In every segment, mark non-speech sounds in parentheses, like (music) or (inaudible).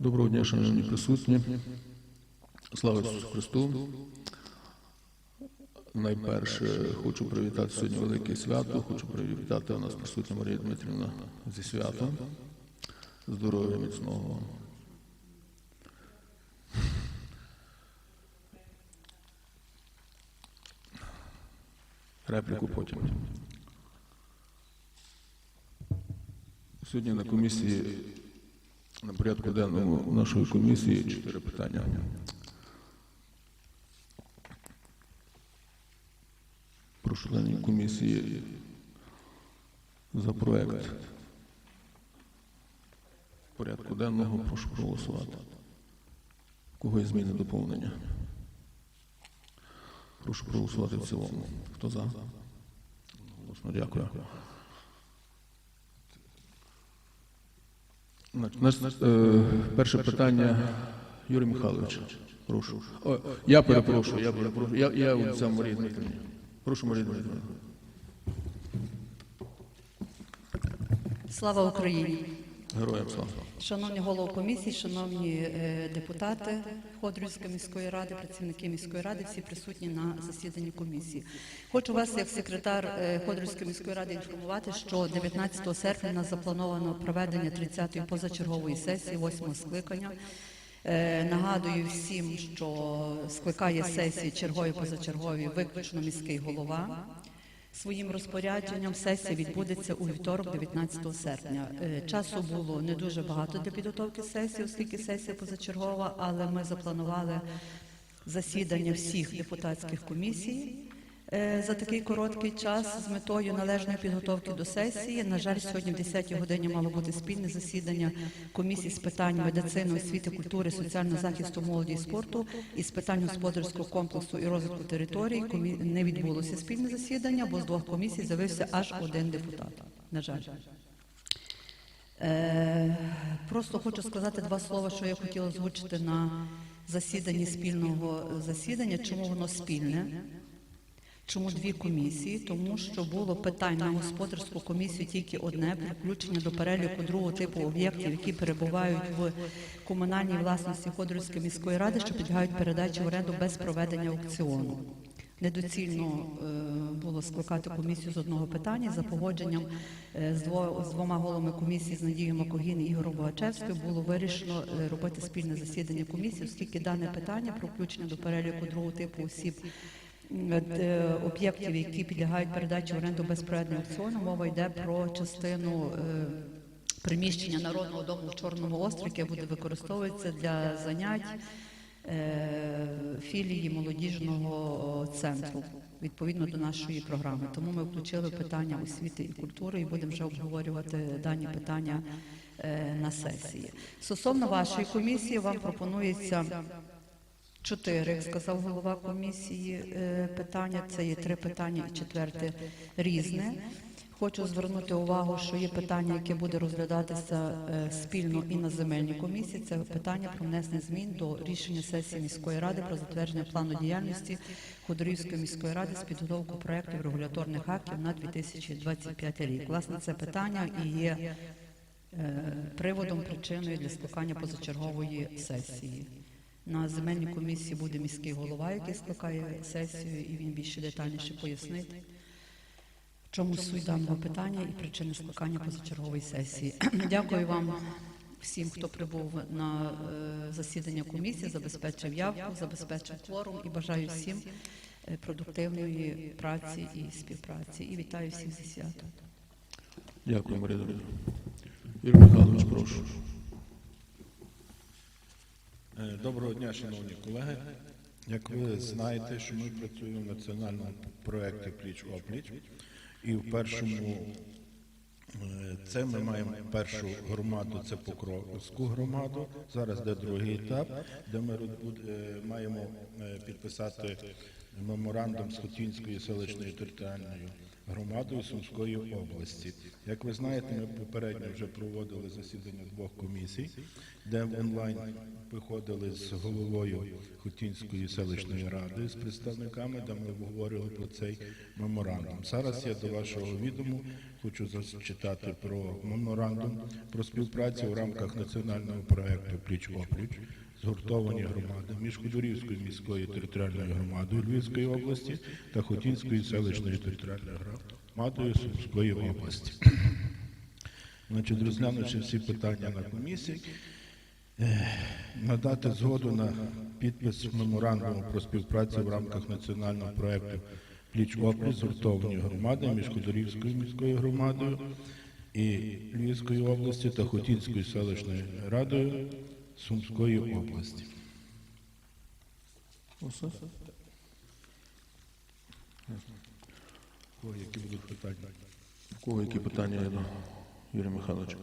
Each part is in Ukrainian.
Доброго дня, шановні присутні. Слава Ісусу Христу. Найперше хочу привітати сьогодні велике свято. Хочу привітати у нас присутня Марія Дмитрівна зі святом. Здоров'я міцного. Репліку потім. Сьогодні на комісії на порядку денному нашої комісії чотири питання. Прошу членів комісії за проект порядку денного. Прошу проголосувати. Кого є зміни доповнення? Прошу проголосувати в цілому. Хто за? Голосно дякую. Наш, е, перше питання Юрій Михайлович. Прошу. О, я перепрошую, я перепрошую. Я, я я сам Марія Дмитрівна. Прошу, Марія Дмитрівна. Слава Україні! Героям слава. Шановні голови комісії, шановні е, депутати Ходорівської міської ради, працівники міської ради, всі присутні на засіданні комісії. Хочу вас, як секретар е, Ходорівської міської ради, інформувати, що 19 серпня нас заплановано проведення 30-ї позачергової сесії, 8 скликання. Е, Нагадую всім, що скликає сесії чергові позачергові виключно міський голова. Своїм розпорядженням сесія відбудеться у вівторок, 19 серпня. Е, Часу було не дуже багато для підготовки сесії, оскільки сесія позачергова, але ми запланували засідання всіх депутатських комісій за такий короткий час з метою належної підготовки до сесії. На жаль, сьогодні в 10 годині мало бути спільне засідання комісії з питань медицини, освіти, культури, соціального захисту молоді і спорту і з питань господарського комплексу і розвитку територій. Не відбулося спільне засідання, бо з двох комісій з'явився аж один депутат. На жаль. Е, Просто хочу сказати два слова, що я хотіла озвучити на засіданні спільного засідання. Чому воно спільне? Чому дві комісії? Тому що було питань на господарську комісію тільки одне про включення до переліку другого типу об'єктів, які перебувають в комунальній власності Ходорівської міської ради, що підлягають передачі в оренду без проведення аукціону. Недоцільно е, було скликати комісію з одного питання за погодженням е, з, дво, з двома головами комісії з Надією Макогін і Ігорем Богачевською було вирішено е, робити спільне засідання комісії, оскільки дане питання про включення до переліку другого типу осіб об'єктів, які підлягають передачі в оренду без проведення аукціону. Мова йде про частину е, приміщення народного дому в Чорному острові, яке буде використовуватися для занять е, філії молодіжного центру. Відповідно до нашої програми, тому ми включили питання освіти і культури і будемо вже обговорювати дані питання е, на сесії. Стосовно вашої комісії, вам пропонується Чотири, сказав голова комісії, е, питання. Це є три питання і четверте різне. Хочу звернути увагу, що є питання, яке буде розглядатися е, спільно і на земельній комісії. Це питання про внесення змін до рішення сесії міської ради про затвердження плану діяльності Ходорівської міської ради з підготовку проєктів регуляторних актів на 2025 рік. Власне, це питання і є е, приводом, причиною для скликання позачергової сесії. На земельній комісії буде міський голова, який скликає сесію, і він більше детальніше пояснить, в чому суть даного питання і причини скликання позачергової сесії. Дякую вам всім, хто прибув на е, засідання комісії, забезпечив явку, забезпечив кворум і бажаю всім е, продуктивної праці і співпраці. І вітаю всіх зі святом. Дякую, Марія Дмитрівна. Юрій Михайлович, прошу. Е, Доброго дня, шановні колеги. Як ви знаєте, що ми працюємо в національному проєкті Пліч опліч, і в першому е, це ми маємо першу громаду, це Покровську громаду. Зараз де другий етап, де ми е, маємо підписати меморандум з Хотінською селищною територіальною громадою Сумської області. Як ви знаєте, ми попередньо вже проводили засідання двох комісій, де онлайн виходили з головою Хотінської селищної ради з представниками, де ми обговорили про цей меморандум. Зараз я до вашого відому хочу зачитати про меморандум про співпрацю в рамках національного проекту Пліч опліч згуртовані громади між Ходорівською міською територіальною громадою Львівської області та Хотінською селищною територіальною громадою Сумської області. Значить, розглянувши всі питання на комісії, е, надати згоду на підпис меморандуму про співпрацю в рамках національного проекту Пліч опліч згуртовані громади між Ходорівською міською громадою і Львівської області та Хотінською селищною радою Сумської області. Усе? О, які будуть питання? В кого які питання є до Юрія Михайловича?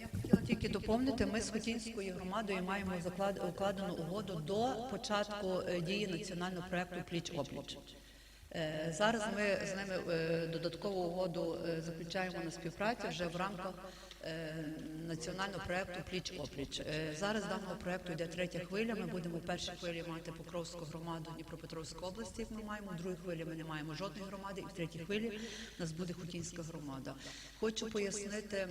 Я хотіла тільки доповнити, ми з Хотінською громадою маємо заклад, укладену угоду до початку е, дії національного проекту Пліч опліч. Е, Зараз ми з ними е, додаткову угоду е, заключаємо на співпрацю вже в рамках національного проекту Пліч опліч. Е, Зараз даного проекту йде третя хвиля. Ми будемо в першій хвилі мати Покровську громаду Дніпропетровської області. Ми маємо в хвилі, ми не маємо жодної громади, і в третій хвилі нас буде Хотінська громада. Хочу пояснити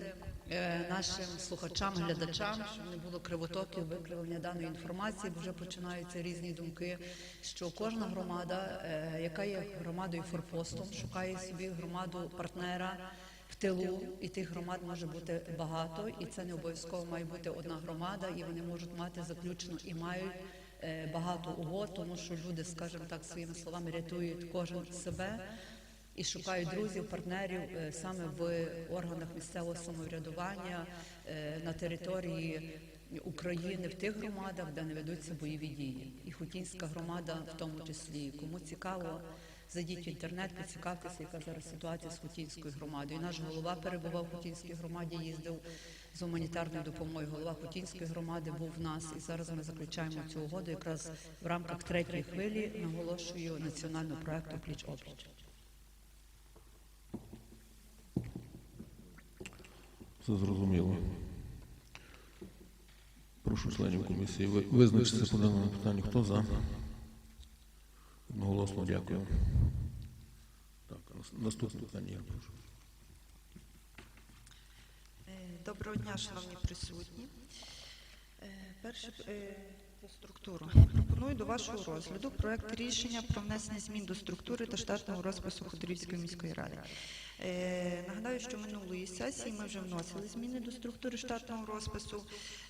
е, нашим слухачам, глядачам, щоб не було кривотоків, викривлення даної інформації, бо вже починаються різні думки. Що кожна громада, е, яка є громадою форпостом, шукає собі громаду партнера в тилу, і тих громад може бути багато, і це не обов'язково має бути одна громада, і вони можуть мати заключено і мають е, багато угод, тому що люди, скажімо так, своїми словами рятують кожен себе і шукають друзів, партнерів е, саме в органах місцевого самоврядування е, на території. України в тих громадах, де не ведуться бойові дії, і Хотінська громада в тому числі. Кому цікаво, зайдіть в інтернет, поцікавтеся, яка зараз ситуація з Хотінською громадою. Наш голова перебував в Хотінській громаді, їздив з гуманітарною допомогою. Голова Хотінської громади був в нас, і зараз ми заключаємо цю угоду якраз в рамках третьої хвилі. Наголошую національного проекту Пліч опліч. Все зрозуміло. Прошу членів комісії ви- визначитися по даному питанню. Хто за? Одноголосно дякую. Наступне питання, Доброго дня, шановні присутні. Е, Перше е, структуру. Пропоную до вашого розгляду проект рішення про внесення змін до структури та штатного розпису Ходорівської міської ради. Е, Нагадаю, що минулої сесії ми вже вносили зміни до структури штатного розпису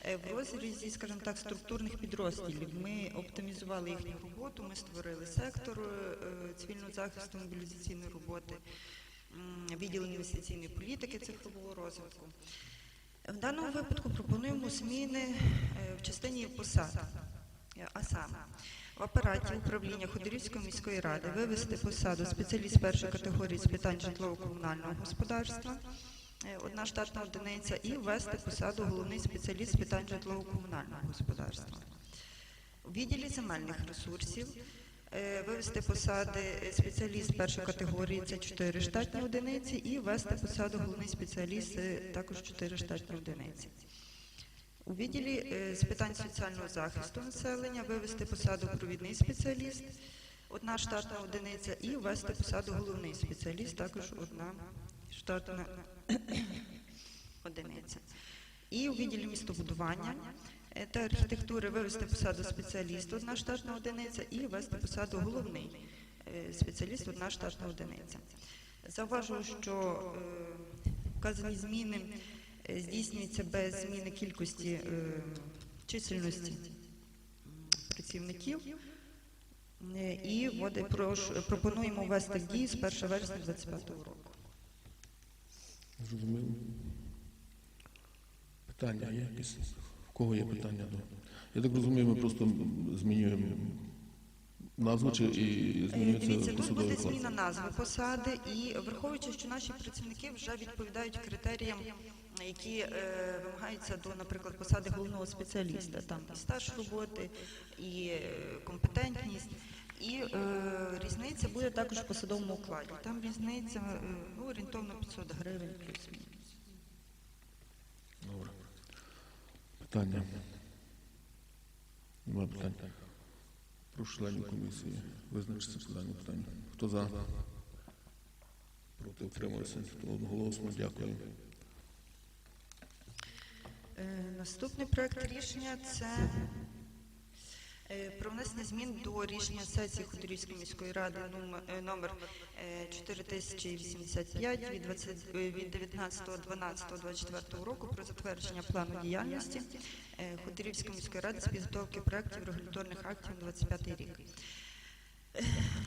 Е, в розрізі, скажімо так, структурних підрозділів. Ми оптимізували їхню роботу, ми створили сектор е, цивільного захисту мобілізаційної роботи, відділ інвестиційної політики, цифрового розвитку. В даному випадку пропонуємо зміни в частині посад, а саме в апараті управління Ходорівської міської ради вивести посаду спеціаліст першої категорії з питань житлово-комунального господарства, е, одна штатна одиниця, і ввести посаду головний спеціаліст з питань житлово-комунального господарства. У відділі земельних ресурсів е, вивести посади спеціаліст першої категорії це 4 штатні одиниці, і ввести посаду головний спеціаліст також 4 штатні одиниці. У відділі е, з питань соціального захисту населення вивести посаду провідний спеціаліст, одна штатна одиниця, і ввести посаду головний спеціаліст, також одна штатна (coughs) одиниця. І у відділі містобудування е, та архітектури вивести посаду спеціаліст, одна штатна одиниця, і ввести посаду головний е, спеціаліст, одна штатна одиниця. Зауважую, що вказані зміни здійснюються без зміни кількості е, чисельності працівників. Е, І прош- пропонуємо ввести в дію з 1 вересня 2025 року. Зрозуміло. Питання є якісь? В кого є питання? Я так розумію, ми просто змінюємо назву чи і Е, змінюється Дивіться, тут буде зміна назви посади, і враховуючи, що наші працівники вже відповідають критеріям які е, вимагаються до, наприклад, посади головного спеціаліста. Там і стаж роботи, і е, компетентність. І е, різниця буде також в посадовому окладі. Там різниця е, ну, орієнтовно 500 гривень плюс-мінус. Добре. Питання. Нема питань. Прошу членів комісії визначитися по питанню. Хто за? Проти утримався. Одноголосно. Дякую. Е, Наступний проект рішення це е, про внесення змін до рішення сесії Ходорівської міської ради номер- е, номер е, 4085 від 20 е, 19.12.24 року про затвердження плану діяльності Ходорівської міської ради з підготовки проектів регуляторних актів на 25 рік.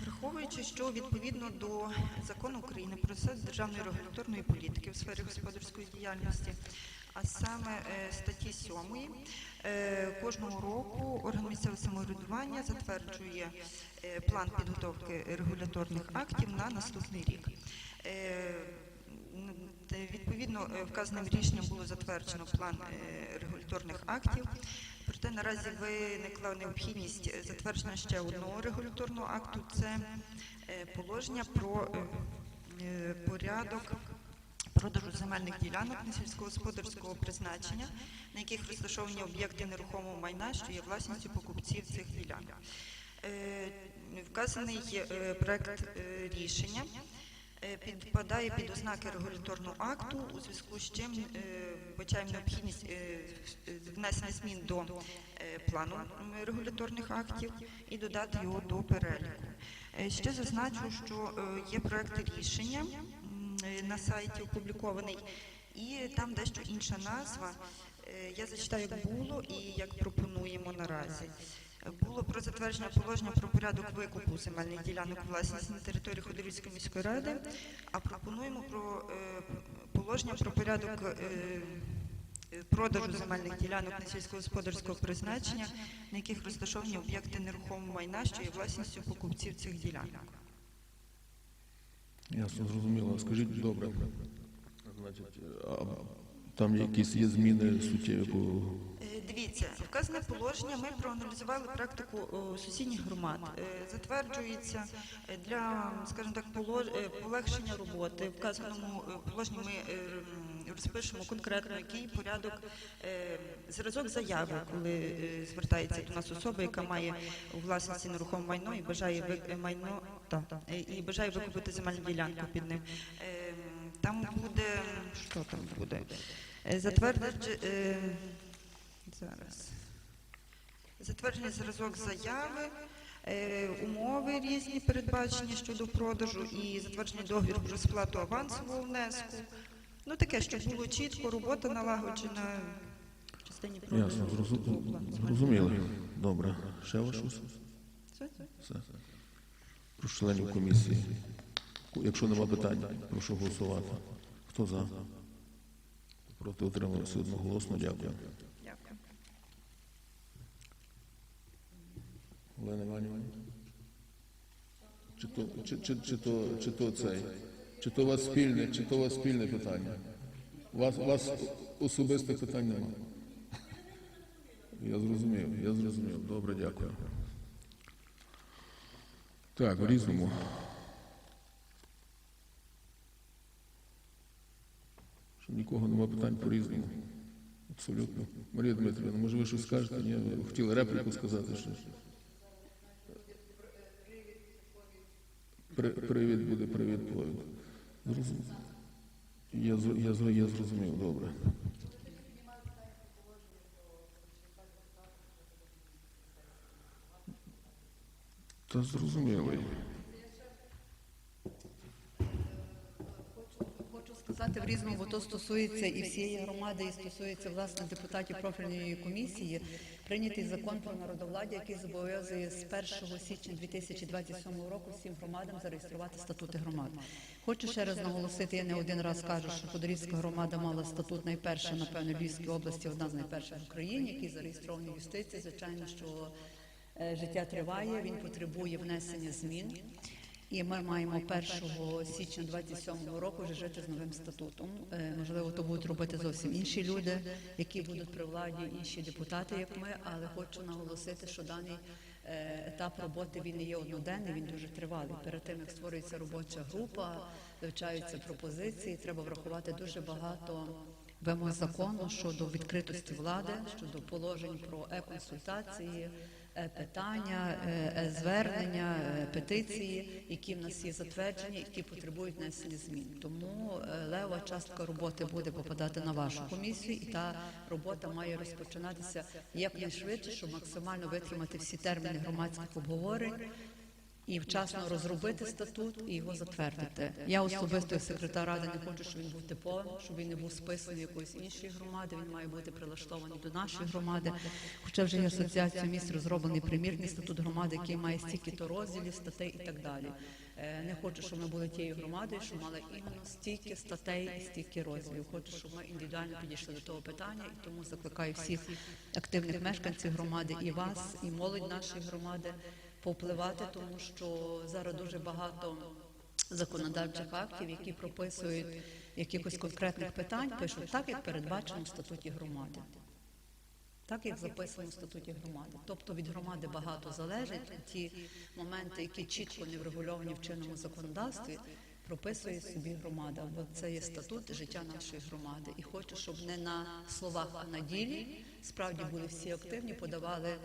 Враховуючи, що відповідно до закону України про засади державної регуляторної політики у сфері господарської діяльності, а саме е, статті 7, е, кожного року орган місцевого самоврядування затверджує е, план підготовки регуляторних актів на наступний рік. Відповідно, вказаним рішенням було затверджено план регуляторних актів. Проте наразі виникла необхідність затвердження ще одного регуляторного акту. Це положення про порядок продажу земельних ділянок на сільськогосподарського призначення, на яких розташовані об'єкти нерухомого майна, що є власністю покупців цих ділянок. Е, Вказаний е, проект е, рішення підпадає під ознаки регуляторного акту, у зв'язку з чим вбачаємо необхідність внесення змін до плану регуляторних актів і додати його до переліку. Ще зазначу, що є проект рішення на сайті опублікований, і там дещо інша назва. Е, Я зачитаю, як було і як пропонуємо наразі. Е, Було про затвердження положення про порядок викупу земельних ділянок власність на території Ходорівської міської ради, а пропонуємо про е, положення про порядок е, е, продажу земельних ділянок на сільськогосподарського призначення, на яких розташовані об'єкти нерухомого майна, що є власністю покупців цих ділянок. Ясно, зрозуміло. Скажіть, добре. Значить, а там якісь є зміни суттєві по Е, Дивіться, вказане положення ми проаналізували практику о, сусідніх громад. Е, Затверджується е, для, скажімо так, полегшення роботи. Вказаному положенні ми розпишемо конкретно, який порядок е, зразок заяви, коли е, звертається до нас особа, яка має у власності нерухоме майно і бажає е, майно та, і бажає викупити земельну ділянку під ним. Е, Там буде що там буде? Затвердить. Зараз. Затверджений зразок заяви, умови різні передбачені щодо продажу і затверджений договір про сплату авансового внеску. Ну таке, щоб було чітко, робота налагоджена в частині ясно, зрозу- зрозуміло. Добре. Ще ваш щось? Все? Прошу членів комісії. Якщо нема питань, прошу голосувати. Хто за? Проти утрималися одноголосно. Дякую. Дякую. Олена Іванівна. Чи то, чи, чи, чи, то, чи то цей? Чи то у вас спільне, чи то у вас спільне питання? У вас, у вас особистих питань немає? Я зрозумів, я зрозумів. Добре, дякую. Так, в різному. Що нікого немає питань по різному. Абсолютно. Марія Дмитрівна, може ви щось скажете? Ні, ви хотіли репліку сказати. При- Привід буде привід повід. Я, я, я зрозумів, добре. Та зрозуміло. Сказати в різному, бо то стосується і всієї громади, і стосується власне депутатів профільної комісії. Прийнятий закон про народовладдя, який зобов'язує з 1 січня 2027 року всім громадам зареєструвати статути громад. Хочу ще раз наголосити, я не один раз кажу, що Подорівська громада мала статут найперша, напевно, Львівській області, одна з найперших в Україні, який зареєстрований в юстиції. Звичайно, що е, життя триває, він потребує внесення змін. І ми маємо 1 січня 27 року вже жити з новим статутом. Е, Можливо, то будуть робити зовсім інші люди, які будуть при владі, інші депутати, як ми. Але хочу наголосити, що даний е, етап роботи він не є одноденний, він дуже тривалий. Перед тим як створюється робоча група, вивчаються пропозиції. Треба врахувати дуже багато вимог закону щодо відкритості влади, щодо положень про е-консультації, е, е-звернення, е, петиції, які в нас є затверджені, які потребують внесення змін. Тому е, лева частка роботи буде попадати на вашу комісію, і та робота має розпочинатися якнайшвидше, щоб максимально витримати всі терміни громадських обговорень і вчасно розробити статут і його затвердити. Я особисто як секретар ради не хочу, щоб він був типовим, щоб він не був списаний якоїсь іншої громади. Він має бути прилаштований до нашої громади. Хоча вже є асоціацією міст розроблений примірний статут громади, який має стільки то розділів, статей і так далі. Е, Не хочу, щоб ми були тією громадою, що мали іменно стільки статей і стільки розділів. Хочу, щоб ми індивідуально підійшли до того питання, і тому закликаю всіх активних мешканців громади і вас, і молодь нашої громади повпливати, тому що зараз дуже багато законодавчих актів, які прописують якихось конкретних питань, пишуть так, як передбачено в статуті громади. Так як записано в статуті громади. Тобто від громади багато залежить. Ті моменти, які чітко не врегульовані в чинному законодавстві, прописує собі громада. Бо це є статут життя нашої громади. І хочу, щоб не на словах, а на ділі справді були всі активні, подавали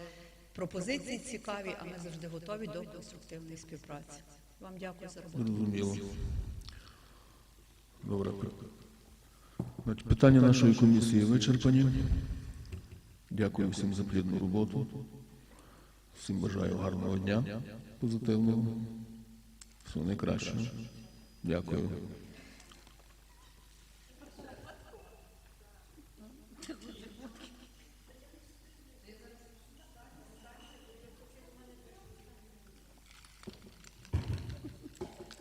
пропозиції цікаві, а ми завжди готові до конструктивної співпраці. Вам дякую за роботу. Зрозуміло. Добре. Питання нашої комісії вичерпані. Дякую всім за плідну роботу. Всім бажаю гарного дня, позитивного. Всього найкращого. Дякую.